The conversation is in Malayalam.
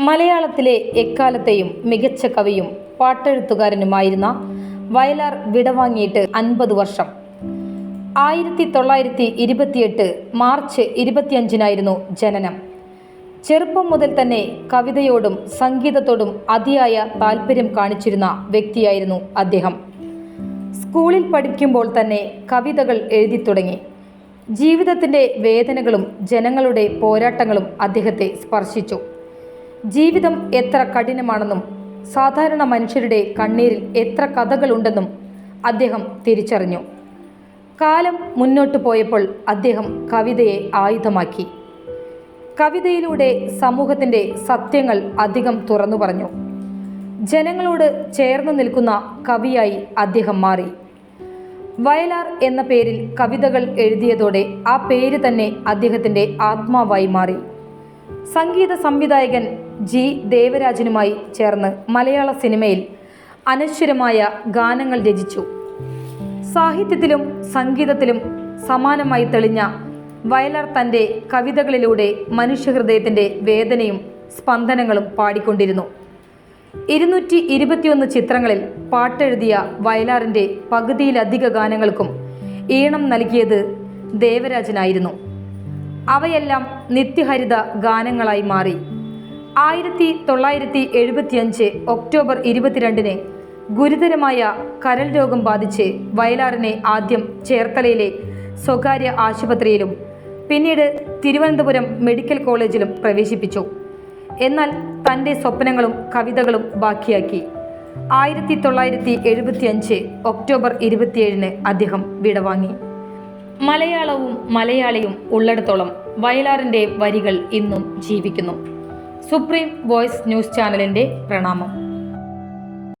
മലയാളത്തിലെ എക്കാലത്തെയും മികച്ച കവിയും പാട്ടെഴുത്തുകാരനുമായിരുന്ന വയലാർ വിടവാങ്ങിയിട്ട് അൻപത് വർഷം. ആയിരത്തി തൊള്ളായിരത്തി ഇരുപത്തിയെട്ട് മാർച്ച് ഇരുപത്തിയഞ്ചിനായിരുന്നു ജനനം. ചെറുപ്പം മുതൽ തന്നെ കവിതയോടും സംഗീതത്തോടും അതിയായ താല്പര്യം കാണിച്ചിരുന്ന വ്യക്തിയായിരുന്നു അദ്ദേഹം. സ്കൂളിൽ പഠിക്കുമ്പോൾ തന്നെ കവിതകൾ എഴുതി തുടങ്ങി. ജീവിതത്തിന്റെ വേദനകളും ജനങ്ങളുടെ പോരാട്ടങ്ങളും അദ്ദേഹത്തെ സ്പർശിച്ചു. ജീവിതം എത്ര കഠിനമാണെന്നും സാധാരണ മനുഷ്യരുടെ കണ്ണീരിൽ എത്ര കഥകളുണ്ടെന്നും അദ്ദേഹം തിരിച്ചറിഞ്ഞു. കാലം മുന്നോട്ടു പോയപ്പോൾ അദ്ദേഹം കവിതയെ ആയുധമാക്കി. കവിതയിലൂടെ സമൂഹത്തിന്റെ സത്യങ്ങൾ അധികം തുറന്നു പറഞ്ഞു. ജനങ്ങളോട് ചേർന്ന് നിൽക്കുന്ന കവിയായി അദ്ദേഹം മാറി. വയലാർ എന്ന പേരിൽ കവിതകൾ എഴുതിയതോടെ ആ പേര് തന്നെ അദ്ദേഹത്തിന്റെ ആത്മാവായി മാറി. സംഗീത സംവിധായകൻ ജി ദേവരാജനുമായി ചേർന്ന് മലയാള സിനിമയിൽ അനശ്വരമായ ഗാനങ്ങൾ രചിച്ചു. സാഹിത്യത്തിലും സംഗീതത്തിലും സമാനമായി തെളിഞ്ഞ വയലാർ തന്റെ കവിതകളിലൂടെ മനുഷ്യഹൃദയത്തിന്റെ വേദനയും സ്പന്ദനങ്ങളും പാടിക്കൊണ്ടിരുന്നു. ഇരുന്നൂറ്റി ഇരുപത്തിയൊന്ന് ചിത്രങ്ങളിൽ പാട്ടെഴുതിയ വയലാറിന്റെ പകുതിയിലധിക ഗാനങ്ങൾക്കും ഈണം നൽകിയത് ദേവരാജനായിരുന്നു. അവയെല്ലാം നിത്യഹരിത ഗാനങ്ങളായി മാറി. ആയിരത്തി തൊള്ളായിരത്തി എഴുപത്തിയഞ്ച് ഒക്ടോബർ ഇരുപത്തിരണ്ടിന് ഗുരുതരമായ കരൾ രോഗം ബാധിച്ച് വയലാറിനെ ആദ്യം ചേർത്തലയിലെ സ്വകാര്യ ആശുപത്രിയിലും പിന്നീട് തിരുവനന്തപുരം മെഡിക്കൽ കോളേജിലും പ്രവേശിപ്പിച്ചു. എന്നാൽ തന്റെ സ്വപ്നങ്ങളും കവിതകളും ബാക്കിയാക്കി. ആയിരത്തി തൊള്ളായിരത്തി എഴുപത്തിയഞ്ച് ഒക്ടോബർ ഇരുപത്തിയേഴിന് അദ്ദേഹം വിടവാങ്ങി. മലയാളവും മലയാളിയും ഉള്ളിടത്തോളം വയലാറിന്റെ വരികൾ ഇന്നും ജീവിക്കുന്നു. സുപ്രീം വോയിസ് ന്യൂസ് ചാനലിന്റെ പ്രണാമം.